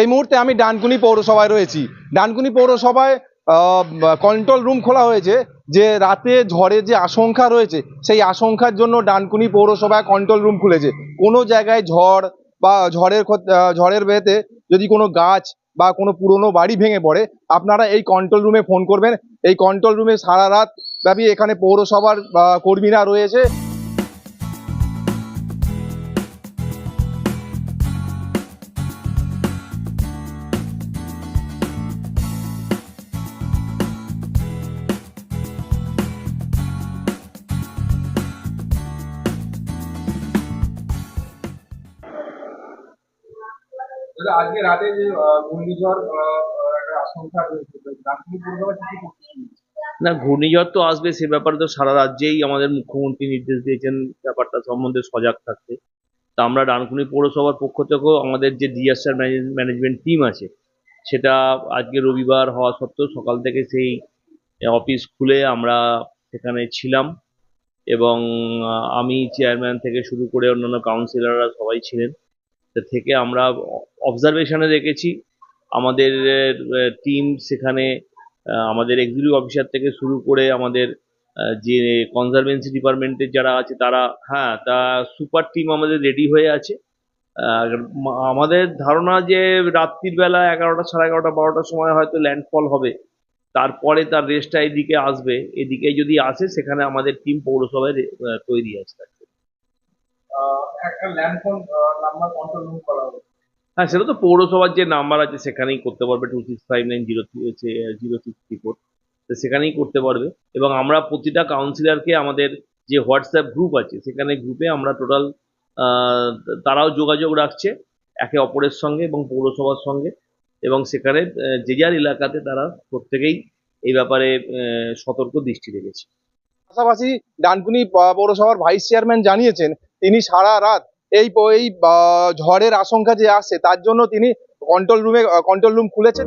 এই মুহূর্তে আমি ডানকুনি পৌরসভায় রয়েছি। ডানকুনি পৌরসভায় কন্ট্রোল রুম খোলা হয়েছে, যে রাতে ঝড়ের যে আশঙ্কা রয়েছে, সেই আশঙ্কার জন্য ডানকুনি পৌরসভায় কন্ট্রোল রুম খুলেছে। কোনো জায়গায় ঝড় বা ঝড়ের ঝড়ের ভেতে যদি কোনো গাছ বা কোনো পুরনো বাড়ি ভেঙে পড়ে, আপনারা এই কন্ট্রোল রুমে ফোন করবেন। এই কন্ট্রোল রুমে সারা রাত ব্যাপী এখানে পৌরসভার কর্মীরা রয়েছে। আজকে রাতে যে না, ঘূর্ণিঝড় তো আসবে, সে ব্যাপারে তো সারা রাজ্যেই আমাদের মুখ্যমন্ত্রী নির্দেশ দিয়েছেন, ব্যাপারটা সম্বন্ধে সজাগ থাকতে। তা আমরা ডানকুনি পৌরসভার পক্ষ থেকেও আমাদের যে ডিএসআর ম্যানেজমেন্ট টিম আছে, সেটা আজকে রবিবার হওয়া সত্ত্বেও সকাল থেকে সেই অফিস খুলে আমরা সেখানে ছিলাম এবং আমি চেয়ারম্যান থেকে শুরু করে অন্যান্য কাউন্সিলররা সবাই ছিলেন। থেকে আমরা অবজারভেশনে রেখেছি আমাদের টিম সেখানে আমাদের এক্সিকিউটিভ অফিসার থেকে শুরু করে আমাদের যে কনজারভেন্সি ডিপার্টমেন্টের যারা আছে তারা হ্যাঁ তা সুপার টিম আমাদের রেডি হয়ে আছে। আমাদের ধারণা যে রাত্রির বেলা এগারোটা সাড়ে এগারোটা বারোটার সময় হয়তো ল্যান্ডফল হবে। তারপরে তার রেস্টটা এদিকে আসবে। এদিকে যদি আসে, সেখানে আমাদের টিম পৌরসভায় তৈরি আছে। একটা ল্যান্ডফোন নাম্বার কন্ট্রোল রুম করা হবে হ্যাঁ সেটা তো পৌরসভার যে নাম্বার আছে সেখানেই করতে পারবে। Two six five nine zero zero six three four সেখানেই করতে পারবে। এবং আমরা প্রতিটা কাউন্সিলরকে আমাদের যে হোয়াটসঅ্যাপ গ্রুপ আছে সেখানে গ্রুপে আমরা টোটাল তারাও যোগাযোগ রাখছে একে অপরের সঙ্গে এবং পৌরসভার সঙ্গে। এবং সেখানে যে যার এলাকাতে তারা প্রত্যেকেই এই ব্যাপারে আহ, সতর্ক দৃষ্টি রেখেছে। পাশাপাশি ডানকুনি পৌরসভার ভাইস চেয়ারম্যান জানিয়েছেন তিনি সারা রাত এই এই ঝড়ের আশঙ্কা যে আসছে তার জন্য তিনি কন্ট্রোল রুমে কন্ট্রোল রুম খুলেছেন।